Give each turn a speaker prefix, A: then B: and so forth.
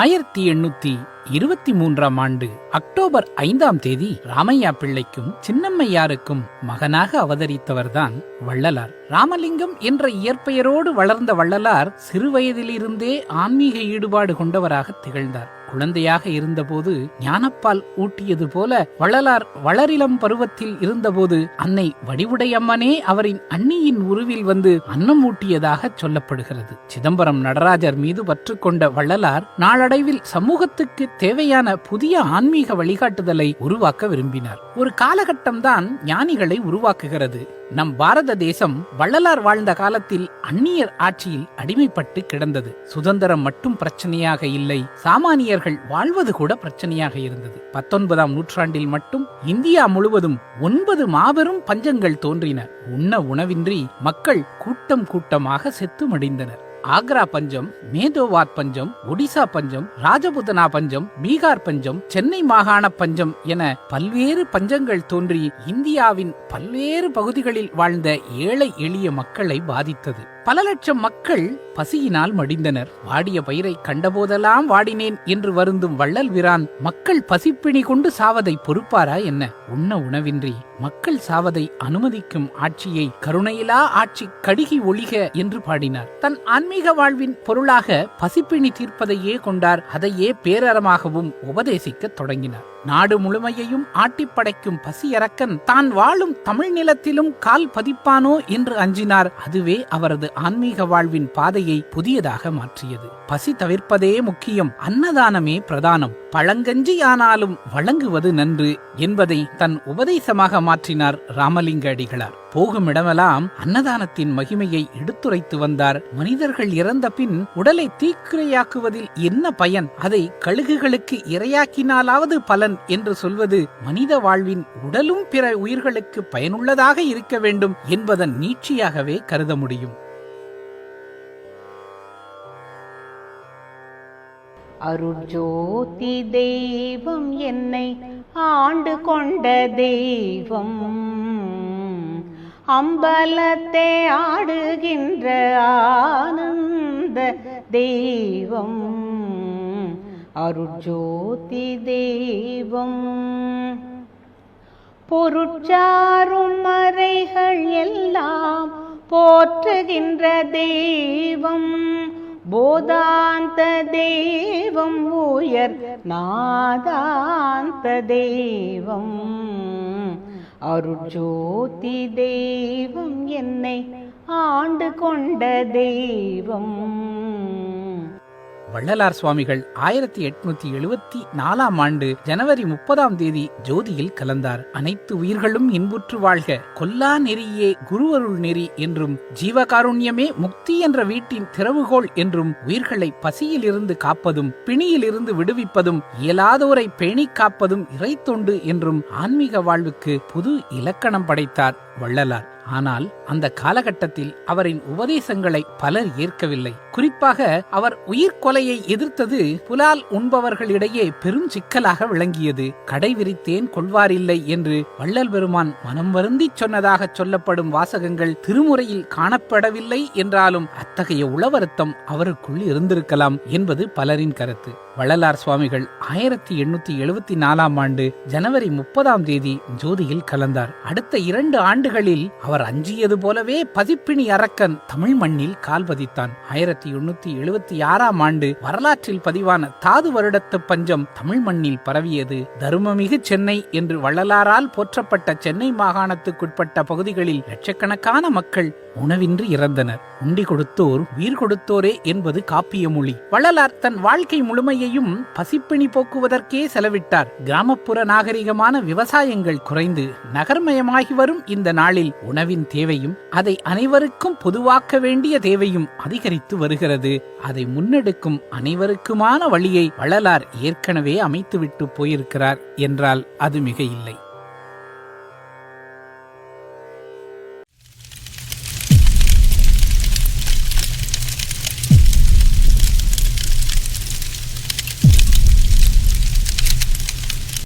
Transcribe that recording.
A: ஆயிரத்தி எண்ணூத்தி இருபத்தி மூன்றாம் ஆண்டு அக்டோபர் ஐந்தாம் தேதி ராமையா பிள்ளைக்கும் சின்னம்மையாருக்கும் மகனாக அவதரித்தவர்தான் வள்ளலார். ராமலிங்கம் என்ற இயற்பெயரோடு வளர்ந்த வள்ளலார் சிறுவயதிலிருந்தே ஆன்மீக ஈடுபாடு கொண்டவராக திகழ்ந்தார். குழந்தையாக இருந்தபோது ஞானப்பால் ஊட்டியது போல வள்ளலார் வளரிளம் பருவத்தில் இருந்தபோது அன்னை வடிவுடையம்மனே அவரின் அன்னியின் உருவில் வந்து அன்னம் ஊட்டியதாக சொல்லப்படுகிறது. சிதம்பரம் நடராஜர் மீது பற்று கொண்ட வள்ளலார் நாளடைவில் சமூகத்துக்கு தேவையான புதிய ஆன்மீக வழிகாட்டுதலை உருவாக்க விரும்பினார். ஒரு காலகட்டம்தான் ஞானிகளை உருவாக்குகிறது. நம் பாரத தேசம் வள்ளலார் வாழ்ந்த காலத்தில் அந்நியர் ஆட்சியில் அடிமைப்பட்டு கிடந்தது. சுதந்திரம் மட்டும் பிரச்சனையாக இல்லை. சாமானியர்கள் வாழ்வது கூட பிரச்சனையாக இருந்தது. பத்தொன்பதாம் நூற்றாண்டில் மட்டும் இந்தியா முழுவதும் ஒன்பது மாபெரும் பஞ்சங்கள் தோன்றின. உண்ண உணவின்றி மக்கள் கூட்டம் கூட்டமாக செத்து மடிந்தனர் ஆக்ரா பஞ்சம் மேதோவாத் பஞ்சம் ஒடிசா பஞ்சம் ராஜபுதனா பஞ்சம் பீகார் பஞ்சம் சென்னை மாகாண பஞ்சம் என பல்வேறு பஞ்சங்கள் தோன்றி இந்தியாவின் பல்வேறு பகுதிகளில் வாழ்ந்த ஏழை எளிய மக்களை பாதித்தது. பல லட்சம் மக்கள் பசியினால் மடிந்தனர். வாடிய பயிரை கண்டபோதெல்லாம் வாடினேன் என்று வருந்தும் வள்ளல் விரான் மக்கள் பசிப்பிணி கொண்டு சாவதை பொறுப்பாரா என்ன? உண்ண உணவின்றி. மக்கள் சாவதை அனுமதிக்கும் ஆட்சியை கருணையிலா ஆட்சி கடுகி ஒளிக என்று பாடினார். தன் ஆன்மீக வாழ்வின் பொருளாக பசிப்பிணி தீர்ப்பதையே கொண்டார். அதையே பேரறமாகவும் உபதேசிக்கத் தொடங்கினார். நாடு முழுமையையும் ஆட்டிப்படைக்கும் பசியரக்கன் தான் வாழும் தமிழ் நிலத்திலும் கால் பதிப்பானோ? என்று அஞ்சினார். அதுவே அவரது ஆன்மீக வாழ்வின் பாதையை புதியதாக மாற்றியது. பசி தவிர்ப்பதே முக்கியம். அன்னதானமே பிரதானம். பழங்கஞ்சியானாலும் வழங்குவது நன்று என்பதை தன் உபதேசமாக மாற்றினார் ராமலிங்க அடிகளார் போகும் இடமெல்லாம் அன்னதானத்தின் மகிமையை எடுத்துரைத்து வந்தார். மனிதர்கள் இறந்த பின் உடலை தீக்கிரையாக்குவதில் என்ன பயன்? அதை கழுகுகளுக்கு இரையாக்கினாலாவது பலன் என்று சொல்வது மனித வாழ்வின் உடலும் பிற உயிர்களுக்கு பயனுள்ளதாக இருக்க வேண்டும் என்பதன் நீட்சியாகவே கருத முடியும்.
B: அருட்ஜோதி தெய்வம் என்னை ஆண்டு கொண்ட தெய்வம். அம்பலத்தை ஆடுகின்ற ஆனந்த தெய்வம். அருட்ஜோதி தெய்வம். பொருட்சாரும் மறைகள் எல்லாம் போற்றுகின்ற தெய்வம். போதாந்த தெய்வம் உயர் நாதாந்த தெய்வம். அருட்ஜோதி தெய்வம் என்னை ஆண்டு கொண்ட தெய்வம்.
A: வள்ளலார் சுவாமிகள் ஆயிரத்தி எட்நூத்தி எழுபத்தி நாலாம் ஆண்டு ஜனவரி முப்பதாம் தேதி ஜோதியில் கலந்தார். அனைத்து உயிர்களும் இன்புற்று வாழ்க. கொல்லா நெறியே குருவருள் நெறி என்றும் ஜீவகாருண்யமே முக்தி என்ற வீட்டின் திறவுகோள் என்றும் உயிர்களை பசியிலிருந்து காப்பதும் பிணியிலிருந்து விடுவிப்பதும் இயலாதோரை பேணி காப்பதும் இறைத்தொண்டு என்றும் ஆன்மீக வாழ்வுக்கு புது இலக்கணம் படைத்தார் வள்ளலார். ஆனால் அந்த காலகட்டத்தில் அவரின் உபதேசங்களை பலர் ஏற்கவில்லை. குறிப்பாக அவர் உயிர்கொலையை எதிர்த்தது புலால் உண்பவர்களிடையே பெரும் சிக்கலாக விளங்கியது. கடை விரித்தேன் கொள்வாரில்லை என்று வள்ளல் பெருமான் மனம் வருந்தி சொன்னதாக சொல்லப்படும் வாசகங்கள் திருமுறையில் காணப்படவில்லை என்றாலும் அத்தகைய உளவருத்தம் அவருக்குள் இருந்திருக்கலாம் என்பது பலரின் கருத்து. வள்ளலார் சுவாமிகள் ஆயிரத்தி எண்ணூத்தி எழுபத்தி நாலாம் ஆண்டு ஜனவரி முப்பதாம் தேதி ஜோதியில் கலந்தார். அடுத்த இரண்டு ஆண்டுகளில் அவர் அவர் அஞ்சியது போலவே பதிப்பிணி அரக்கன் தமிழ் மண்ணில் கால் பதித்தான். ஆயிரத்தி எண்ணூத்தி எழுபத்தி ஆறாம் ஆண்டு வரலாற்றில் பதிவான தாது வருடத்து பஞ்சம் தமிழ் மண்ணில் பரவியது. தருமமிகு சென்னை என்று வள்ளலாரால் போற்றப்பட்ட சென்னை மாகாணத்துக்குட்பட்ட பகுதிகளில் லட்சக்கணக்கான மக்கள் உணவின்றி இறந்தனர். உண்டி கொடுத்தோர் உயிர் கொடுத்தோரே என்பது காப்பிய மொழி. வள்ளலார் தன் வாழ்க்கை முழுமையையும் பசிப்பிணி போக்குவதற்கே செலவிட்டார். கிராமப்புற நாகரிகமான விவசாயங்கள் குறைந்து நகர்மயமாகி வரும் இந்த நாளில் உணவின் தேவையும் அதை அனைவருக்கும் பொதுவாக்க வேண்டிய தேவையும் அதிகரித்து வருகிறது. அதை முன்னெடுக்கும் அனைவருக்குமான வழியை வள்ளலார் ஏற்கனவே அமைத்துவிட்டு போயிருக்கிறார் என்றால் அது மிக இல்லை